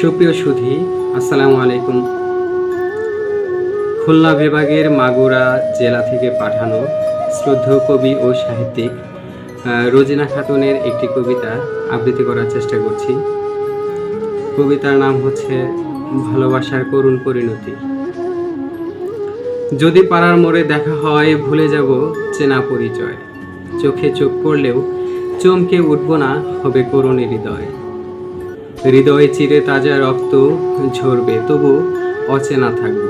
সুপ্রিয় সুধী, আসসালামু আলাইকুম। খুলনা বিভাগের মাগুরা জেলা থেকে পাঠানো শ্রদ্ধেয় কবি ও সাহিত্যিক রোজিনা খাতুনের একটি কবিতা আবৃত্তি করার চেষ্টা করছি। কবিতার নাম হচ্ছে ভালোবাসার করুণ পরিণতি। যদি পাড়ার মোড়ে দেখা হয়, ভুলে যাব চেনা পরিচয়। চোখে চোখ পড়লেও চমকে উঠব না, হবে করুণ হৃদয়। হৃদয়ে চিরে তাজা রক্ত ঝরবে, তবু অচেনা থাকব।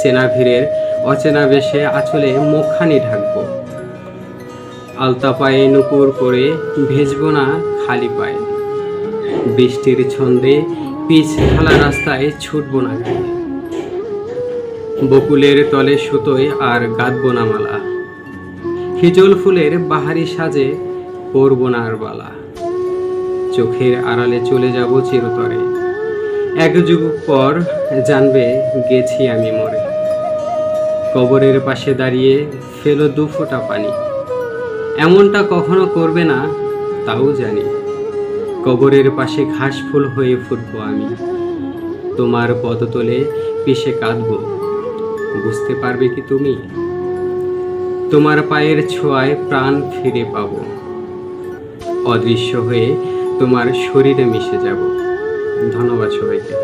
চেনা ভিড়ের অচেনা বেশে আঁচলে মুখখানি ঢাকবো। আলতা পায়ে নুপুর করে ভেজব না খালি পায়ে। বৃষ্টির ছন্দে পিচ ঢালা রাস্তায় ছুটবো না বকুলের তলে সুতোয় আর গাঁথবো না মালা। হিজল ফুলের বাহারি সাজে পরবো না আর বালা। চোখের আড়ালে চলে যাব চিরতরে। এক যুগ পর জানবে, গেছি আমি মরে। কবরের পাশে দাঁড়িয়ে ফেলো দু ফোঁটা পানি। এমনটা কখনো করবে না, তাও জানি। কবরের পাশে ঘাস ফুল হয়ে ফুটবো আমি। তোমার পদতলে পিষে কাঁদবো। বুঝতে পারবে কি তুমি? তোমার পায়ের ছোঁয়ায় প্রাণ ফিরে পাব। অদৃশ্য হয়ে তোমার শরীরে মিশে যাব। ধন্যবাদ সবাইকে।